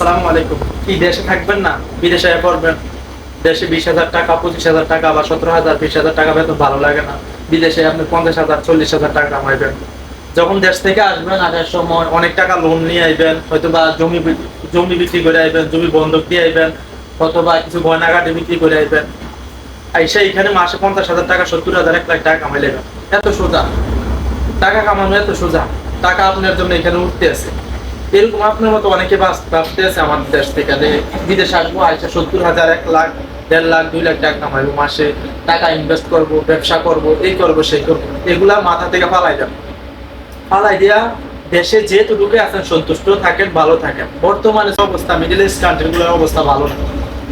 আসসালামু আলাইকুম। কি, দেশে থাকবেন না? বিদেশে পড়বেন। দেশে বিশ হাজার টাকা, পঁচিশ হাজার টাকা বা সতেরো হাজার, বিশ হাজার টাকা বেতন ভালো লাগে না। বিদেশে আপনি পঞ্চাশ হাজার, চল্লিশ হাজার টাকা কামাইবেন। যখন দেশ থেকে আসবেন, আসার সময় অনেক টাকা লোন নিয়ে আইবেন হয়তো বা জমি জমি বিক্রি করে আইবেন, জমি বন্ধক দিয়ে আইবেন অথবা কিছু গয়নাগাটি বিক্রি করে আইবেন। আইসা এখানে মাসে পঞ্চাশ হাজার টাকা, সত্তর হাজার, এক লাখ টাকা কামাই লেবেন। এত সোজা। টাকা কামানো এত সোজা। টাকা আপনার জন্য এখানে উঠতে আছে। এরকম আপনার মতো অনেকে বাস- ভাবতে আছে আমাদের দেশ থেকে যে বিদেশে আসব, আইসা সত্তর হাজার, এক লাখ, দেড় লাখ, দুই লাখ টাকা কামাইবো মাসে। টাকা ইনভেস্ট করব, ব্যবসা করব, এই করব, সেই করব। এগুলা মাথা থেকে ফালাই যাবে ফালাই দিয়া দেশে যেহেতুটুকু আছেন সন্তুষ্ট থাকেন, ভালো থাকেন। বর্তমানে অবস্থা মিডিল ইস্ট কান্ট্রিগুলোর অবস্থা ভালো না।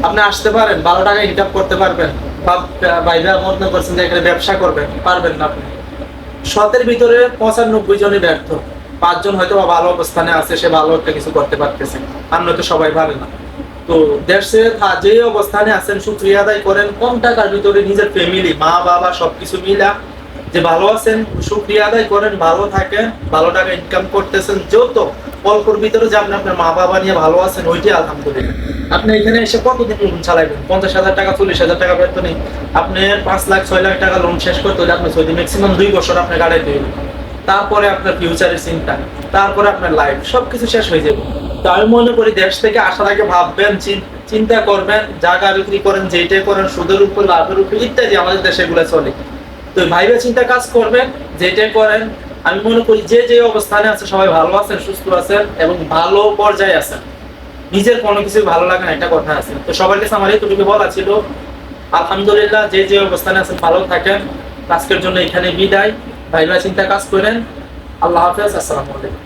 আপনি আসতে পারেন, ভালো টাকা ইনকাম করতে পারবেন। বা বাইরে মনে করছেন যে এখানে ব্যবসা করবেন, পারবেন না আপনি। শতের ভিতরে পঁচানব্বই জনই ব্যর্থ। পাঁচজন হয়তো বা ভালো অবস্থানে আছে, সে ভালো একটা কিছু করতে পারতেছে। আর নয়তো সবাই পারে না। তো দেশে যে অবস্থানে আছেন সুক্রিয়া আদায় করেন, কম টাকার ভিতরে নিজের ফ্যামিলি মা, বাবা, সবকিছু মিলা যে ভালো আছেন সুক্রিয়া আদায় করেন, ভালো থাকেন, ভালো টাকা ইনকাম করতেছেন, যত অল্পর ভিতরে যে আপনি আপনার মা বাবা নিয়ে ভালো আছেন, ওইটাই আলহামদুলিল্লাহ। আপনি এখানে এসে কতদিন লোন চালাবেন পঞ্চাশ হাজার টাকা, চল্লিশ হাজার টাকা বেতনে। আপনি পাঁচ লাখ, ছয় লাখ টাকা লোন শেষ করতে হলে আপনি ছয় ম্যাক্সিমাম দুই বছর আপনি গাড়াইতে হইবে। তারপরে আপনার ফিউচারের চিন্তা তারপরে আপনার লাইফ সবকিছু শেষ হয়ে যাবে। তো আমি মনে করি দেশ থেকে আসার আগে ভাববেন চিন্তা করবেন, জায়গা বিক্রি করেন যেইটাই করেন, সুদের উপর, লাভের উপর, ইত্যাদি আমাদের দেশে এগুলো চলে। তো ভাইবে চিন্তা কাজ করবেন, যেটাই করেন, আমি মনে করি যে যে অবস্থানে আছে, সবাই ভালো আছেন, সুস্থ আছেন এবং ভালো পর্যায়ে আছেন। নিজের কোনো কিছু ভালো লাগে না, একটা কথা আছে। তো সবার কাছে আমার এতটুকু বলা ছিল। আলহামদুলিল্লাহ, যে যে অবস্থানে আছেন, ভালো থাকেন। আজকের জন্য এখানে বিদায়। ভাইবা চিন্তা কাজ করেন। আল্লাহ হাফেজ আসসালামু আলাইকুম।